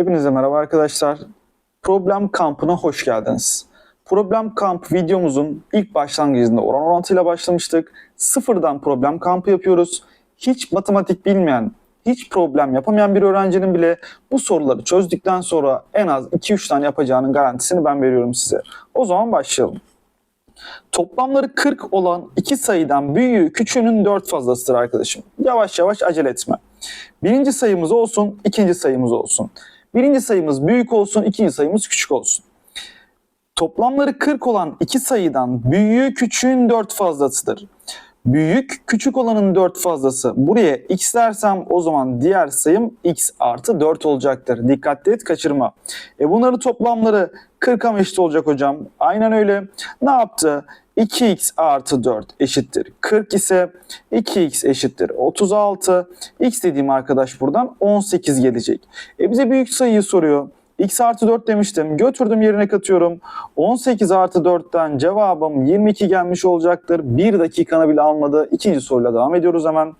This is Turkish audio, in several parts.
Hepinize merhaba arkadaşlar. Problem kampına hoş geldiniz. Problem kamp videomuzun ilk başlangıcında oran orantıyla başlamıştık. Sıfırdan problem kampı yapıyoruz. Hiç matematik bilmeyen, hiç problem yapamayan bir öğrencinin bile bu soruları çözdükten sonra en az 2-3 tane yapacağının garantisini ben veriyorum size. O zaman başlayalım. Toplamları 40 olan iki sayıdan büyüğü küçüğünün 4 fazlasıdır arkadaşım. Yavaş yavaş acele etme. Birinci sayımız olsun, ikinci sayımız olsun. Birinci sayımız büyük olsun, ikinci sayımız küçük olsun. Toplamları 40 olan iki sayıdan büyüğü küçüğün 4 fazlasıdır. Büyük küçük olanın 4 fazlası. Buraya x dersem o zaman diğer sayım x artı 4 olacaktır. Dikkatli et kaçırma. E bunların toplamları 40'a mı eşit olacak hocam? Aynen öyle. Ne yaptı? 2x artı 4 eşittir 40 ise 2x eşittir 36. x dediğim arkadaş buradan 18 gelecek. E bize büyük sayıyı soruyor. x artı 4 demiştim. Götürdüm yerine katıyorum. 18 artı 4'ten cevabım 22 gelmiş olacaktır. Bir dakikanı bile almadı. İkinci soruyla devam ediyoruz hemen.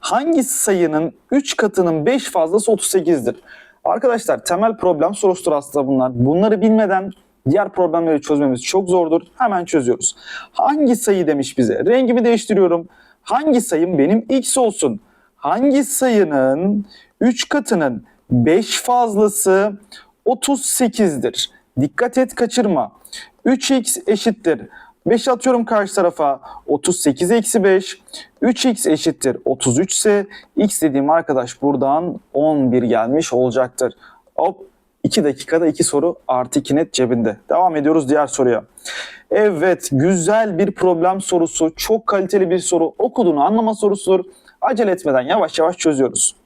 Hangi sayının 3 katının 5 fazlası 38'dir? Arkadaşlar temel problem sorusudur aslında bunlar. Bunları bilmeden diğer problemleri çözmemiz çok zordur. Hemen çözüyoruz. Hangi sayı demiş bize? Rengimi değiştiriyorum. Hangi sayım benim x olsun? Hangi sayının 3 katının 5 fazlası 38'dir? Dikkat et kaçırma. 3x eşittir. 5 atıyorum karşı tarafa. 38 eksi 5. 3x eşittir 33 ise x dediğim arkadaş buradan 11 gelmiş olacaktır. Hop 2 dakikada 2 soru artı 2 net cebinde. Devam ediyoruz diğer soruya. Evet güzel bir problem sorusu. Çok kaliteli bir soru. Okuduğunu anlama sorusudur. Acele etmeden yavaş yavaş çözüyoruz.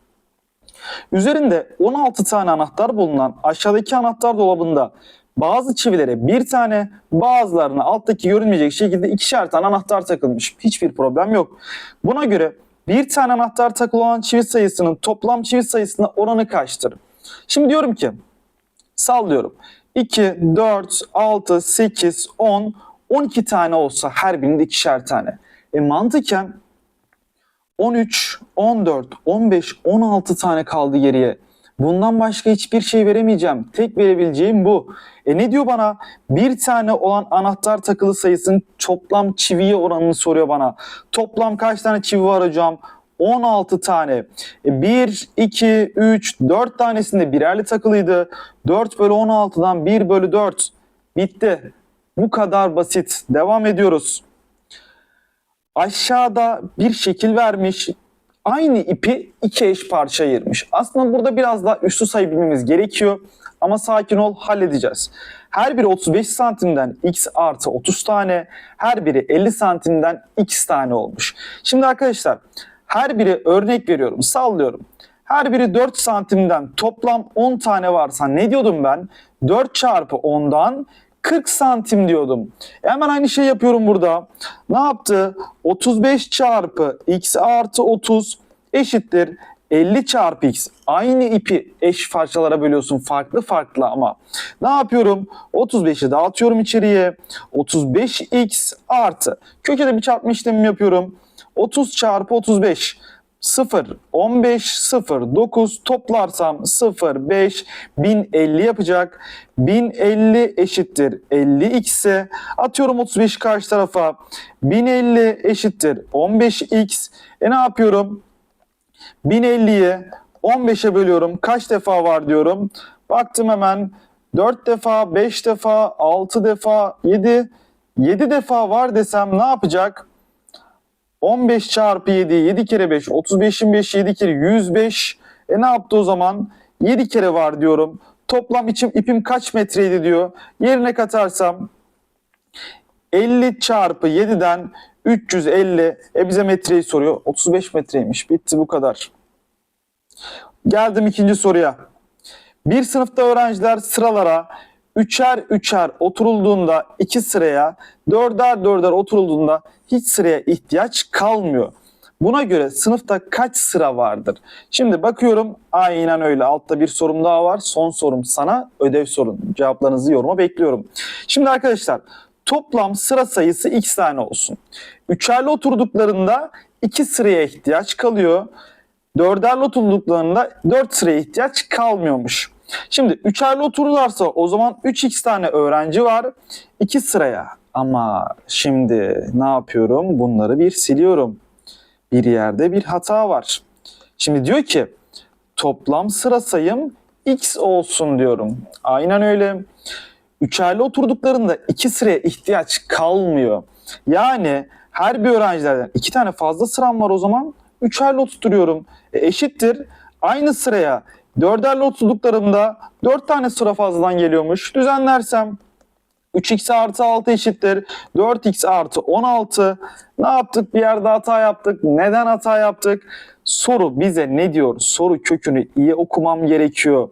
Üzerinde 16 tane anahtar bulunan aşağıdaki anahtar dolabında bazı çivilere bir tane, bazılarına alttaki görünmeyecek şekilde ikişer tane anahtar takılmış. Hiçbir problem yok. Buna göre bir tane anahtar takılı olan çivi sayısının toplam çivi sayısına oranı kaçtır? Şimdi diyorum ki sallıyorum. 2, 4, 6, 8, 10, 12 tane olsa her birinde ikişer tane. E mantıken 13, 14, 15, 16 tane kaldı geriye. Bundan başka hiçbir şey veremeyeceğim. Tek verebileceğim bu. E ne diyor bana? Bir tane olan anahtar takılı sayısının toplam çiviye oranını soruyor bana. Toplam kaç tane çivi var hocam? 16 tane. E 1, 2, 3, 4 tanesinde birerli takılıydı. 4 bölü 16'dan 1 bölü 4. Bitti. Bu kadar basit. Devam ediyoruz aşağıda bir şekil vermiş. Aynı ipi iki eş parça ayırmış. Aslında burada biraz daha üstü sayı bilmemiz gerekiyor. Ama sakin ol halledeceğiz. Her biri 35 santimden x artı 30 tane, her biri 50 santimden x tane olmuş. Şimdi arkadaşlar her biri örnek veriyorum, sallıyorum. Her biri 4 santimden toplam 10 tane varsa ne diyordum ben? 4 çarpı 10'dan 40 santim diyordum. Hemen aynı şey yapıyorum burada. Ne yaptı? 35 çarpı x artı 30 eşittir 50 çarpı x. Aynı ipi eş parçalara bölüyorsun farklı farklı ama. Ne yapıyorum? 35'i dağıtıyorum içeriye. 35x artı. Kökede bir çarpma işlemi yapıyorum. 30 çarpı 35. 0, 15, 0, 9 toplarsam 0, 5, 1050 yapacak. 1050 eşittir 50 x'e atıyorum 35 karşı tarafa. 1050 eşittir 15x. E ne yapıyorum? 1050'yi 15'e bölüyorum. Kaç defa var diyorum. Baktım hemen 4 defa, 5 defa, 6 defa, 7, 7 defa var desem ne yapacak? 15 çarpı 7, 7 kere 5, 35'in 5, 7 kere 105. E ne yaptı o zaman? 7 kere var diyorum. Toplam içim ipim kaç metreydi diyor. Yerine katarsam 50 çarpı 7'den 350. E bize metreyi soruyor. 35 metreymiş. Bitti bu kadar. Geldim ikinci soruya. Bir sınıfta öğrenciler sıralara üçer üçer oturulduğunda iki sıraya, dörder dörder oturulduğunda hiç sıraya ihtiyaç kalmıyor. Buna göre sınıfta kaç sıra vardır? Şimdi bakıyorum aynen öyle. Altta bir sorum daha var. Son sorum sana ödev sorun. Cevaplarınızı yoruma bekliyorum. Şimdi arkadaşlar toplam sıra sayısı x tane olsun. Üçerli oturduklarında iki sıraya ihtiyaç kalıyor. Dörderli oturduklarında 4 sıraya ihtiyaç kalmıyormuş. Şimdi üçerli otururlarsa o zaman 3x tane öğrenci var 2 sıraya. Ama şimdi ne yapıyorum? Bunları bir siliyorum. Bir yerde bir hata var. Şimdi diyor ki toplam sıra sayım x olsun diyorum. Aynen öyle. Üçerli oturduklarında iki sıraya ihtiyaç kalmıyor. Yani her bir öğrencilerden iki tane fazla sıram var o zaman üçerli oturtuyorum. E, eşittir. Aynı sıraya dörderli oturduklarımda dört tane sıra fazladan geliyormuş. Düzenlersem 3x artı 6 eşittir. 4x artı 16. Ne yaptık? Bir yerde hata yaptık. Neden hata yaptık? Soru bize ne diyor? Soru kökünü iyi okumam gerekiyor.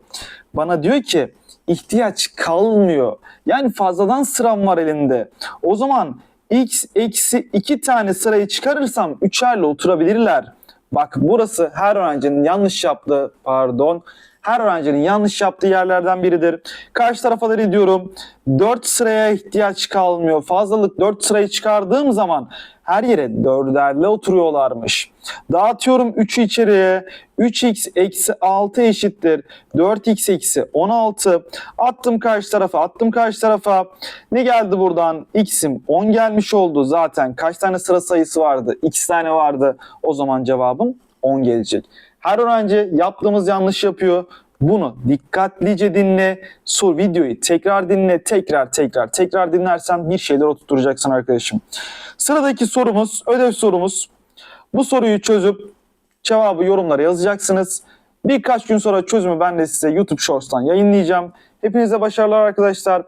Bana diyor ki ihtiyaç kalmıyor. Yani fazladan sıram var elinde. O zaman x eksi 2 tane sırayı çıkarırsam üçerle oturabilirler. Bak burası her öğrencinin yanlış yaptığı, pardon, her öğrencinin yanlış yaptığı yerlerden biridir. Karşı tarafa ne diyorum? 4 sıraya ihtiyaç kalmıyor. Fazlalık 4 sırayı çıkardığım zaman her yere dörderle oturuyorlarmış. Dağıtıyorum 3'ü içeriye. 3x eksi 6 eşittir. 4x eksi 16. Attım karşı tarafa, attım karşı tarafa. Ne geldi buradan? x'im 10 gelmiş oldu. Zaten kaç tane sıra sayısı vardı? x tane vardı. O zaman cevabım 10 gelecek. Her öğrenci yaptığımız yanlış yapıyor. Bunu dikkatlice dinle. Sor videoyu tekrar dinle. Tekrar tekrar tekrar dinlersen bir şeyler oturtacaksın arkadaşım. Sıradaki sorumuz ödev sorumuz. Bu soruyu çözüp cevabı yorumlara yazacaksınız. Birkaç gün sonra çözümü ben de size YouTube Shorts'tan yayınlayacağım. Hepinize başarılar arkadaşlar.